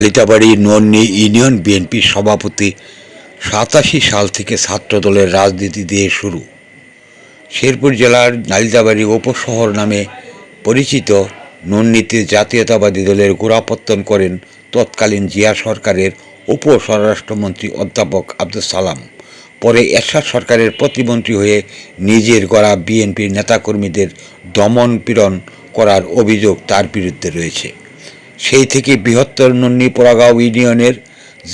লিতাবাড়ি নন্নি union বিএনপির সভাপতি সাতাশি সাল থেকে ছাত্রদলের রাজনীতি দিয়ে শুরু। শেরপুর জেলার নালিতাবাড়ি উপশহর নামে পরিচিত নন্নিতে জাতীয়তাবাদী দলের গোড়াপত্তন করেন তৎকালীন জিয়া সরকারের উপ স্বরাষ্ট্রমন্ত্রী অধ্যাপক আব্দুল সালাম। পরে এরশাদ সরকারের প্রতিমন্ত্রী হয়ে নিজের গড়া বিএনপির নেতাকর্মীদের দমন পীড়ন করার অভিযোগ তার বিরুদ্ধে রয়েছে। সেই থেকে বৃহত্তর নন্নি পোড়াগাঁও ইউনিয়নের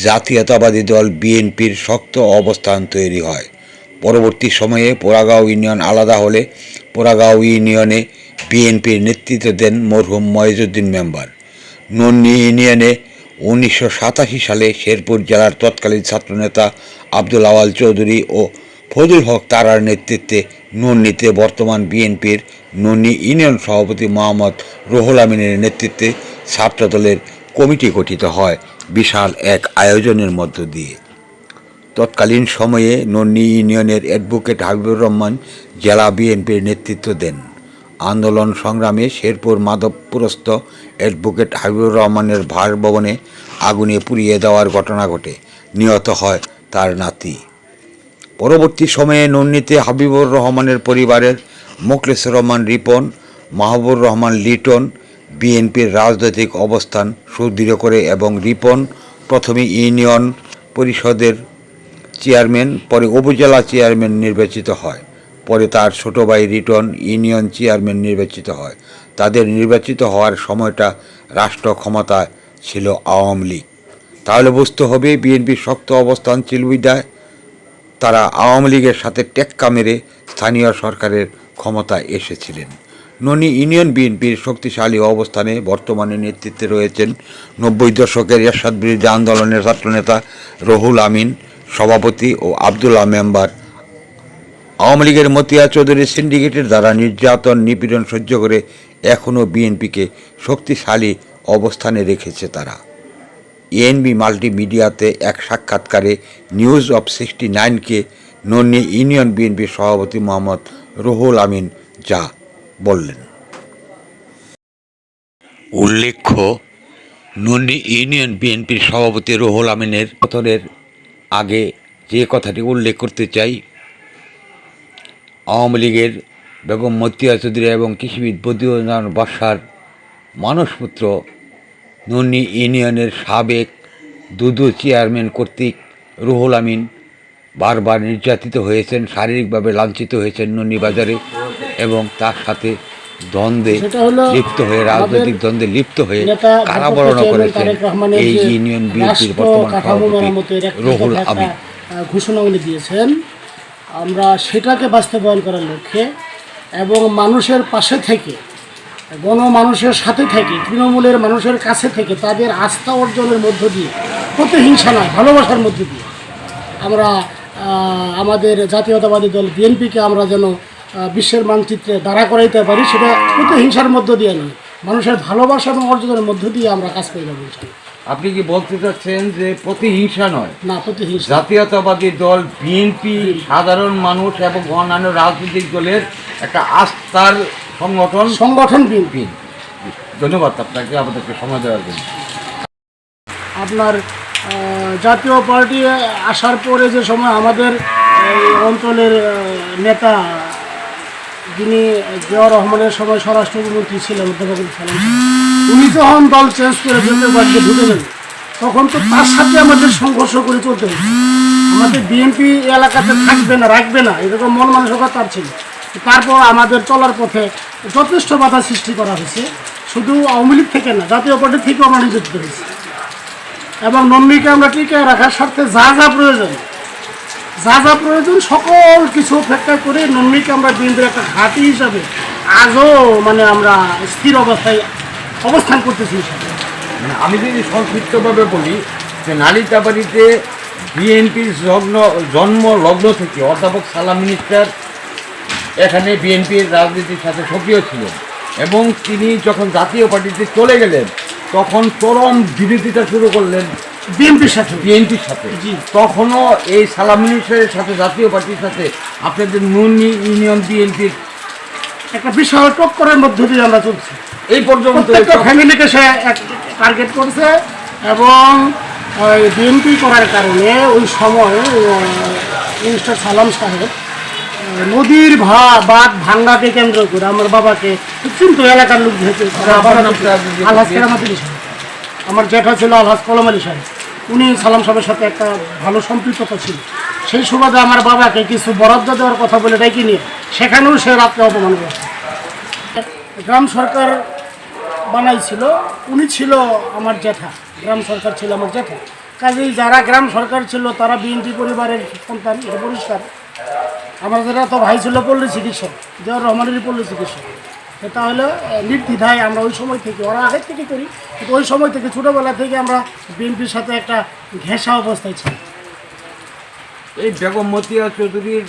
জাতীয়তাবাদী দল বিএনপির শক্ত অবস্থান তৈরি হয়। পরবর্তী সময়ে পোড়াগাঁও ইউনিয়ন আলাদা হলে পোড়াগাঁও ইউনিয়নে বিএনপির নেতৃত্ব দেন মরহুম ময়েজউদ্দিন মেম্বার। নন্নি ইউনিয়নে উনিশশো সাতাশি সালে শেরপুর জেলার তৎকালীন ছাত্রনেতা আব্দুল আওয়াল চৌধুরী ও ফজল হক তারার নেতৃত্বে নন্নিতে বর্তমান বিএনপির নন্নি ইউনিয়ন সভাপতি মোহাম্মদ রুহুল আমিনের নেতৃত্বে ছাত্রদলের কমিটি গঠিত হয় বিশাল এক আয়োজনের মধ্য দিয়ে। তৎকালীন সময়ে নন্নি ইউনিয়নের অ্যাডভোকেট হাবিবুর রহমান জেলা বিএনপির নেতৃত্ব দেন। আন্দোলন সংগ্রামে শেরপুর মাধবপুরস্থ অ্যাডভোকেট হাবিবুর রহমানের ভবনে আগুনে পুড়িয়ে দেওয়ার ঘটনা ঘটে। নিহত হয় তার নাতি। পরবর্তী সময়ে নন্দিতে হাবিবুর রহমানের পরিবারের মোখলেসুর রহমান রিপন মাহবুর রহমান লিটন বিএনপির রাজনৈতিক অবস্থান সুদৃঢ় করে এবং রিপন প্রথমে ইউনিয়ন পরিষদের চেয়ারম্যান, পরে উপজেলা চেয়ারম্যান নির্বাচিত হয়। পরে তার ছোট ভাই রিটন ইউনিয়ন চেয়ারম্যান নির্বাচিত হয়। তাদের নির্বাচিত হওয়ার সময়টা রাষ্ট্র ক্ষমতায় ছিল আওয়ামী লীগ। তাহলে বুঝতে হবে, বিএনপির শক্ত অবস্থান ছিল বিদায়। তারা আওয়ামী লীগের সাথে টেক্কা মেরে স্থানীয় সরকারের ক্ষমতায় এসেছিলেন। ননী ইউনিয়ন বিএনপির শক্তিশালী অবস্থানে বর্তমানে নেতৃত্বে রয়েছেন নব্বই দশকের এরশাদ বিরোধী আন্দোলনের ছাত্রনেতা রহুল আমিন, সভাপতি ও আবদুল্লাহ মেম্বার। আওয়ামী লীগের মতিয়া চৌধুরী সিন্ডিকেটের দ্বারা নির্যাতন, নিপীড়ন সহ্য করে এখনও বিএনপিকে শক্তিশালী অবস্থানে রেখেছে তারা। এএনবি মাল্টিমিডিয়াতে এক সাক্ষাৎকারে নিউজ অফ সিক্সটি নাইনকে নন্নি ইউনিয়ন বিএনপির সভাপতি মোহাম্মদ রুহুল আমিন যা বললেন। উল্লেখ্য নন্নি ইউনিয়ন বিএনপির সভাপতি রুহুল আমিনের পতনের আগে যে কথাটি উল্লেখ করতে চাই, আওয়ামী লীগের বেগম মতিয়া চৌধুরী এবং কৃষিবিদ বদিউদ্দিন বাসার মানসপুত্র নন্নি ইউনিয়নের সাবেক দুদু চেয়ারম্যান কর্তৃক রুহুল আমিন বারবার নির্যাতিত হয়েছেন, শারীরিকভাবে লাঞ্ছিত হয়েছেন নন্নি বাজারে এবং তার সাথে দ্বন্দ্বে লিপ্ত হয়ে রাজনৈতিক দ্বন্দ্বে লিপ্ত হয়ে কারাবরণ করেছেন এই ইউনিয়ন বিএনপির বর্তমান সভাপতি রুহুল আমিন। আহ, ঘোষণা উনি দিয়েছেন। আমরা সেটাকে বাস্তবায়ন করার লক্ষ্যে এবং মানুষের পাশে থেকে গণমানুষের সাথে থেকে তৃণমূলের মানুষের কাছে থেকে তাদের আস্থা অর্জনের মধ্য দিয়ে প্রতিহিংসা নয় ভালোবাসার মধ্য দিয়ে আমরা আমাদের জাতীয়তাবাদী দল বিএনপিকে আমরা যেন বিশ্বের মানচিত্রে দাঁড়া করাইতে পারি সেটা প্রতিহিংসার মধ্য দিয়ে নয়। মানুষের ভালোবাসা এবং অর্জনের মধ্য দিয়ে আমরা কাজ করে যাব আপনি কি বলতে চাচ্ছেন যে প্রতিহিংসা নয়? না প্রতিহিংসা জাতীয়তাবাদী দল বিএনপি সাধারণ মানুষ এবং অন্যান্য রাজনৈতিক দলের একটা আস্থার সংগঠন? সংগঠন বিএনপি। ধন্যবাদ আপনাকে আমাদেরকে সময় দেওয়ার জন্য। আপনার জাতীয় পার্টি আসার পরে যে সময় আমাদের অঞ্চলের নেতা যিনি জিয়া রহমানের সময় স্বরাষ্ট্রমন্ত্রী ছিলেন, অধ্যাপক সালাম উনি যখন দল চেঞ্জ করে জাতীয় পার্টিতে ঢুকে তখন তো তার সাথে আমাদের সংঘর্ষ করে চলতে হচ্ছে আমাদের বিএনপি এলাকাতে থাকবে না, রাখবে না, এরকম মন মানসিকতা তার ছিল তারপর আমাদের চলার পথে যথেষ্ট বাধা সৃষ্টি করা হয়েছে। শুধু আওয়ামী লীগ থেকে না, জাতীয় পার্টি থেকেও আমরা নিযুক্ত হয়েছি। এবং নন্দিকে আমরা টিকে রাখার স্বার্থে যা যা প্রয়োজন যা যা প্রয়োজন, সকল কিছু অপেক্ষা করে নন্দিকে আমরা বিএনপির একটা ঘাঁটি হিসাবে আজও মানে আমরা স্থির অবস্থায় অবস্থান করতেছি মানে আমি যদি সংক্ষিপ্তভাবে বলি যে নালিতাবাড়িতে বিএনপির জন্ম জন্ম লগ্ন থেকে অধ্যাপক সালাম মিনিস্টার এখানে বিএনপির রাজনীতির সাথে সক্রিয় ছিলেন এবং তিনি যখন জাতীয় পার্টিতে চলে গেলেন, তখন চরম বিরোধিতা শুরু করলেন বিএনপির সাথে। বিএনপির সাথে। জি। তখনও এই সালাম মিনিস্টারের সাথে জাতীয় পার্টির সাথে আপনাদের নুনি ইউনিয়ন বিএনপির একটা বিশাল টক্করের মধ্য দিয়ে আমরা চলছি। এই পর্যন্ত ফ্যামিলিকে সে টার্গেট করছে এবং বিএনপি করার কারণে ওই সময় মিনিস্টার সালাম সাহেব নদীর ভা বাঁধ ভাঙ্গাকে কেন্দ্র করে আমার বাবাকে চিন্ত এলাকার লোক সাহেব। আমার জ্যাঠা ছিল আলহাজ কলম আলী সাহেব। উনি সালাম সাহেবের সাথে একটা ভালো সম্পৃক্ততা ছিল। সেই সুবাদে আমার বাবাকে কিছু বরাদ্দ দেওয়ার কথা বলে ডেকে নিয়ে সেখানেও সে রাত্রে অপমান করেছে। গ্রাম সরকার বানাইছিল, উনি ছিল আমার জ্যাঠা গ্রাম সরকার ছিল আমার জ্যাঠা কাজেই যারা গ্রাম সরকার ছিল, তারা বিএনপি পরিবারের সন্তান পরিষ্কার। আমার যারা তো ভাই ছিল পল্লী চিকিৎসক, দেওয়ার রহমানেরই পল্লী চিকিৎসক। তাহলে আহ, নির্দ্বিধায় আমরা ওই সময় থেকে ওরা আগের থেকে করি কিন্তু ওই সময় থেকে ছোটোবেলা থেকে আমরা বিএনপির সাথে একটা ঘেঁষা অবস্থায় ছিলাম। এই বেগম মতিয়া চৌধুরীর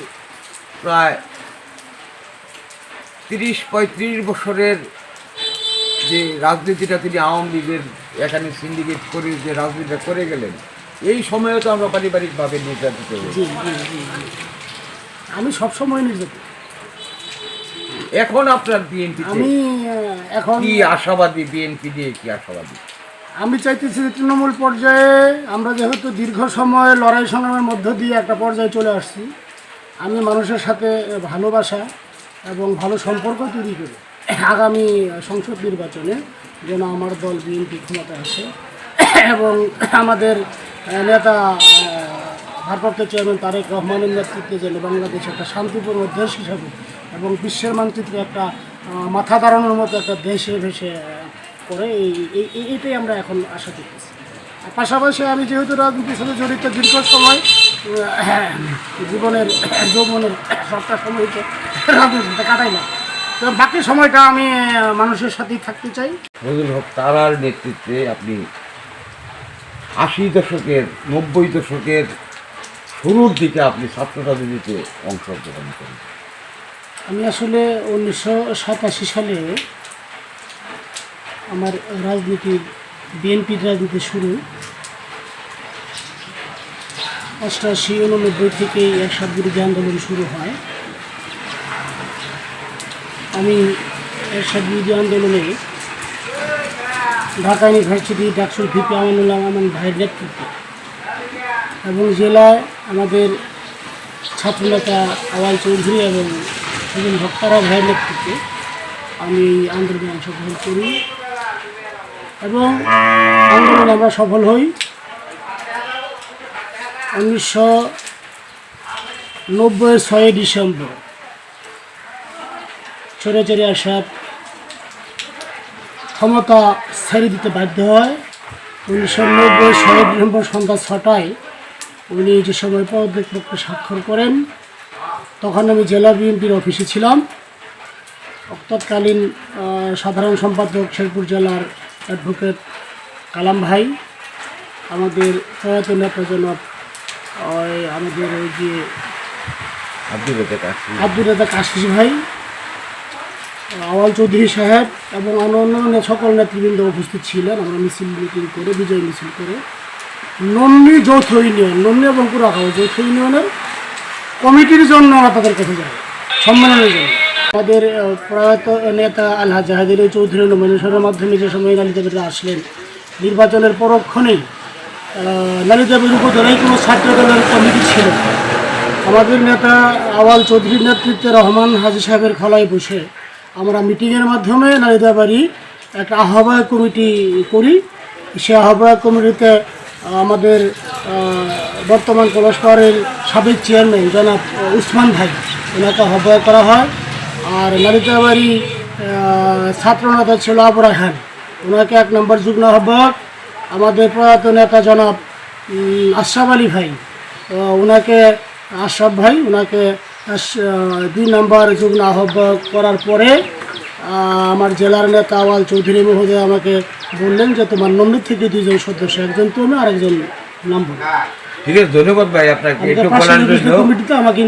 প্রায় তিরিশ পঁয়ত্রিশ বছরের যে রাজনীতিটা তিনি আওয়ামী লীগের এখানে সিন্ডিকেট করে যে রাজনীতিটা করে গেলেন এই সময়ে তো আমরা পারিবারিকভাবে নির্যাতিত আমি সবসময় নির্যাতিত। এখন আপনার বিএনপি আমি আহ, এখন কি আশাবাদী বিএনপি দিয়ে কি আশাবাদী? আমি চাইতেছি যে তৃণমূল পর্যায়ে আমরা যেহেতু দীর্ঘ সময় লড়াই সংগ্রামের মধ্য দিয়ে একটা পর্যায়ে চলে আসছি আমি মানুষের সাথে ভালোবাসা এবং ভালো সম্পর্ক তৈরি করি। আগামী সংসদ নির্বাচনে যেন আমার দল বিএনপি ক্ষমতায় আসে এবং আমাদের নেতা ভারপ্রাপ্ত চেয়ারম্যান তারেক রহমানের নেতৃত্বে যেন বাংলাদেশ একটা শান্তিপূর্ণ দেশ হিসাবে এবং বিশ্বের মানচিত্রে একটা মাথা দাঁড়ানোর মতো একটা দেশে ভেসে করে, এই, এই- এই- এইটাই আমরা এখন আশা করতেছি। পাশাপাশি আমি যেহেতু রাজনীতির সাথে জড়িত দীর্ঘ সময় জীবনের, যৌবনের সবটা সময়কে রাজনীতির সাথে কাটাইলাম তো বাকি সময়টা আমি মানুষের সাথেই থাকতে চাই। ফজল হক তারার নেতৃত্বে আপনি আশি দশকের, নব্বই দশকের শুরুর দিকে আপনি ছাত্র রাজনীতিতে অংশগ্রহণ করেন। আমি আসলে উনিশশো সাতাশি সালে আমার রাজনীতির বিএনপির রাজনীতি শুরু। অষ্টাশি, উননব্বই থেকেই একসাথ বিরোধী আন্দোলন শুরু হয়। আমি একসাথ বিরোধী আন্দোলনে ঢাকা ইউনিভার্সিটি, ডাকসুর ভিপি আমানুল্লাহ আমান ভাইয়ের নেতৃত্বে এবং জেলায় আমাদের ছাত্রনেতা আওয়াল চৌধুরী এবং সুজন ভক্তারা ভাইয়ের নেতৃত্বে আমি এই আন্দোলনে অংশগ্রহণ করি এবং আন্দোলনে আমরা সফল হই। উনিশশো নব্বই ছয়ই ডিসেম্বর ছোটাচারি আসাদ ক্ষমতা ছেড়ে দিতে বাধ্য হয়। উনিশশো নব্বই ছয় ডিসেম্বর সন্ধ্যা ছটায় উনি যে সময় পদক্ষেপকে স্বাক্ষর করেন তখন আমি জেলা বিএনপির অফিসে ছিলাম। তৎকালীন সাধারণ সম্পাদক শেরপুর জেলার অ্যাডভোকেট কালাম ভাই আমাদের প্রয়াত নেতা জনাব ওই আমাদের ওই যে আব্দুল রাজা কাশিস ভাই আওয়াল চৌধুরী সাহেব এবং অন্য অন্যান্য সকল নেতৃবৃন্দ উপস্থিত ছিলেন। আমরা মিছিল মিটিং করে বিজয় মিছিল করে। নন্নি যৌথ ইউনিয়ন, নন্নি এবং পুরাখাও যৌথ ইউনিয়নের কমিটির জন্য আমরা তাদের কাছে যায় সম্মেলনের জন্য। আমাদের প্রয়াত নেতা আল্লাহ জাহাদের চৌধুরী নমিনেশনের মাধ্যমে যে সময় লালিতাবিরা আসলেন, নির্বাচনের পরক্ষণেই লালিতাবির উপদলেই কোনো ছাত্র দলের কমিটি ছিল আমাদের নেতা আওয়াল চৌধুরীর নেতৃত্বে রহমান হাজি সাহেবের খলায় বসে আমরা মিটিংয়ের মাধ্যমে নালিদাবাড়ি একটা আহ্বায়ক কমিটি করি। সে আহ্বায়ক কমিটিতে আমাদের বর্তমান পরস্পরের সাবেক চেয়ারম্যান জনাব উসমান ভাই। ওনাকে আহ্বায়ক করা হয়। আর নালিতাবাড়ি ছাত্রনেতা ছিল আবরা খান ওনাকে এক নম্বর যুগ্ম আহ্বায়ক আমাদের প্রয়াত নেতা জনাব আশরাফ আলী ভাই। ওনাকে, আশরাফ ভাই ওনাকে দুই নম্বর যুগ্ম আহ্বায়ক করার পরে আমার জেলার নেতা আওয়াল চৌধুরী মহোদয় আমাকে বললেন যে তোমার নম্বর থেকে দুজন সদস্য একজন তুমি আর একজন নম্বর। ঠিক আছে ধন্যবাদ ভাই আপনাকে একটু বলার জন্য। আমাকে।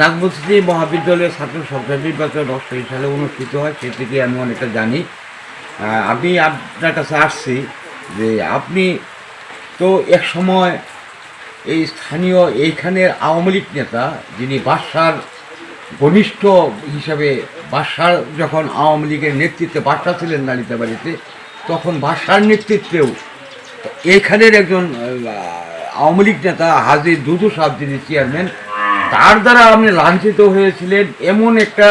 নাগমসিদি মহাবিদ্যালয়ের ছাত্র সংসদ নির্বাচন অষ্টআশি সালে অনুষ্ঠিত হয় সে থেকে আমি অনেকটা জানি। আমি আপনার কাছে আসছি যে আপনি তো এক সময় এই স্থানীয় এইখানের আওয়ামী লীগ নেতা যিনি বাদশার ঘনিষ্ঠ হিসাবে বাদশার যখন আওয়ামী লীগের নেতৃত্বে বাদশা ছিলেন নালিতাবাড়িতে তখন বাসার নেতৃত্বেও এখানের একজন আওয়ামী লীগ নেতা হাজির দুদু সাহেব যিনি চেয়ারম্যান, তার দ্বারা আপনি লাঞ্ছিত হয়েছিলেন। এমন একটা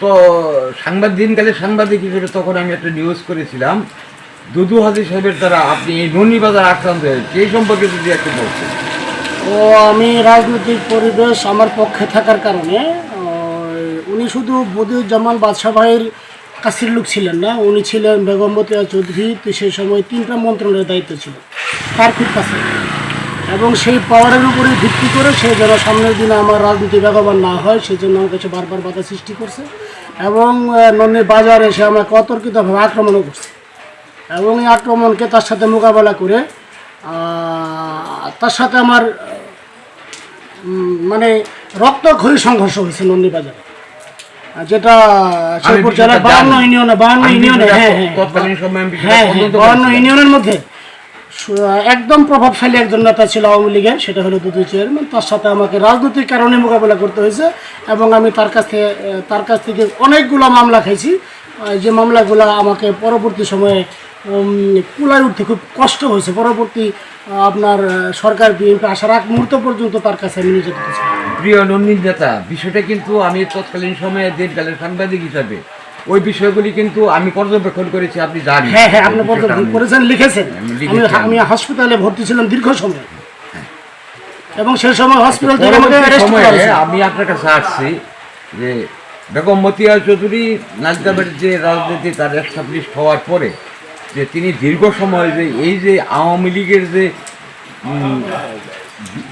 তো সাংবাদিক দিনকালে সাংবাদিক হিসেবে তখন আমি একটা নিউজ করেছিলাম, দুদু হাজির সাহেবের দ্বারা আপনি এই নন্দীবাজার আক্রান্ত হয়েছে সেই সম্পর্কে যদি একটু বলছেন ও আমি রাজনৈতিক পরিবেশ আমার পক্ষে থাকার কারণে উনি শুধু বদিউজ্জামান বাদশাহ ভাইয়ের কাছের লোক ছিলেন না, উনি ছিলেন বেগম মতিয়া চৌধুরী, তো সেই সময় তিনটা মন্ত্রণালয়ের দায়িত্ব ছিল, তার খুব কাছে। এবং সেই পাওয়ারের উপরে ভিত্তি করে সে যেন সামনের দিনে আমার রাজনীতি বেগবান না হয় সেই জন্য আমার কাছে বারবার বাধা সৃষ্টি করছে। এবং নন্দী বাজারে সে আমাকে অতর্কিতভাবে আক্রমণও করছে। এবং এই আক্রমণকে তার সাথে মোকাবেলা করে তার সাথে আমার মানে রক্তক্ষয়ী সংঘর্ষ হয়েছে নন্দীবাজারে আর যেটা শেরপুর জেলার বাহান্ন। ইউনিয়নে বাহান্ন ইউনিয়নে হ্যাঁ হ্যাঁ। হ্যাঁ বাহান্ন ইউনিয়নের মধ্যে একদম প্রভাবশালী একজন নেতা ছিল আওয়ামী লীগের সেটা হলো দুদু চেয়ারম্যান। তার সাথে আমাকে রাজনৈতিক কারণে মোকাবেলা করতে হয়েছে এবং আমি তার কাছ থেকে তার কাছ থেকে অনেকগুলো মামলা খাইছি। যে মামলাগুলো আমাকে পরবর্তী সময়ে কুলায় উঠতে খুব কষ্ট হয়েছে। পরবর্তী আপনার সরকার বিএনপি আসার আগ মুহূর্ত পর্যন্ত তার কাছে আমি ছিলাম প্রিয় নন্দিন নেতা বিষয়টা কিন্তু আমি তৎকালীন সময়ে দিনকালের সাংবাদিক হিসাবে ওই বিষয়গুলি কিন্তু আমি পর্যবেক্ষণ করেছি আপনি জানেন। হ্যাঁ হ্যাঁ আপনি পর্যবেক্ষণ করেছেন লিখেছেন। আমি হসপিটালে ভর্তি ছিলাম দীর্ঘ সময়। এবং সেই সময় হসপিটাল থেকে আমাকে অ্যারেস্ট করা আমি আপনার কাছে আসছি যে বেগম মতিয়া চৌধুরী নাজদাবাড়ির যে রাজনীতি তার এস্টাবলিশ হওয়ার পরে যে তিনি দীর্ঘ সময় যে এই যে আওয়ামী লীগের যে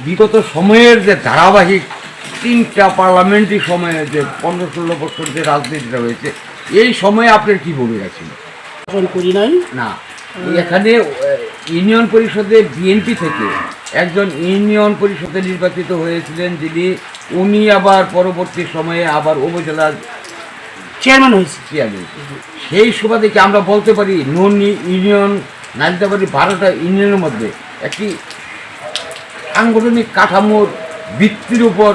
বিগত সময়ের যে ধারাবাহিক তিনটা পার্লামেন্টারি সময়ে যে পনেরো ষোলো বছর যে রাজনীতিটা হয়েছে এই সময়ে আপনার কি ভূমিকা ছিল? করি নাই। না এখানে ইউনিয়ন পরিষদে বিএনপি থেকে একজন ইউনিয়ন পরিষদে নির্বাচিত হয়েছিলেন যিনি উনি আবার পরবর্তী সময়ে আবার উপজেলার চেয়ারম্যান হয়েছে। চেয়ারম্যান সেই সুবাদে কি আমরা বলতে পারি নন ইউনিয়ন নালিতাবাড়ি বারোটা ইউনিয়নের মধ্যে একটি সাংগঠনিক কাঠামোর ভিত্তির উপর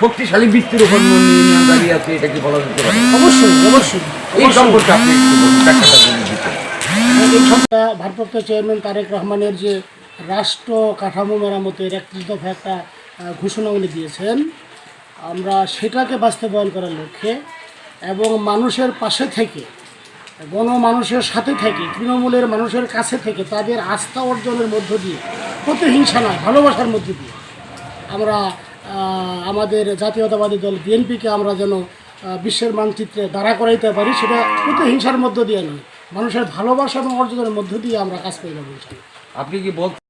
শক্তিশালী ভিত্তির উপর ইউনিয়ন দাঁড়িয়ে আছে এটা কি বলা যেতে পারে। অবশ্যই অবশ্যই। এই সম্পর্কে আপনি একটু বলুন, ব্যাখ্যাটা বলুন এই সপ্তাহে ভারপ্রাপ্ত চেয়ারম্যান তারেক রহমানের যে রাষ্ট্র কাঠামো মেরামতের একত্রিশ দফা একটা ঘোষণা উনি দিয়েছেন। আমরা সেটাকে বাস্তবায়ন করার লক্ষ্যে এবং মানুষের পাশে থেকে গণমানুষের সাথে থেকে তৃণমূলের মানুষের কাছে থেকে তাদের আস্থা অর্জনের মধ্য দিয়ে প্রতিহিংসা নয় ভালোবাসার মধ্য দিয়ে আমরা আমাদের জাতীয়তাবাদী দল বিএনপিকে আমরা যেন বিশ্বের মানচিত্রে দাঁড়া করাইতে পারি, সেটা প্রতিহিংসার মধ্য দিয়ে নয়, মানুষের ভালোবাসা এবং অর্জনের মধ্য দিয়ে আমরা কাজ করে যাব আপনি কি বলতে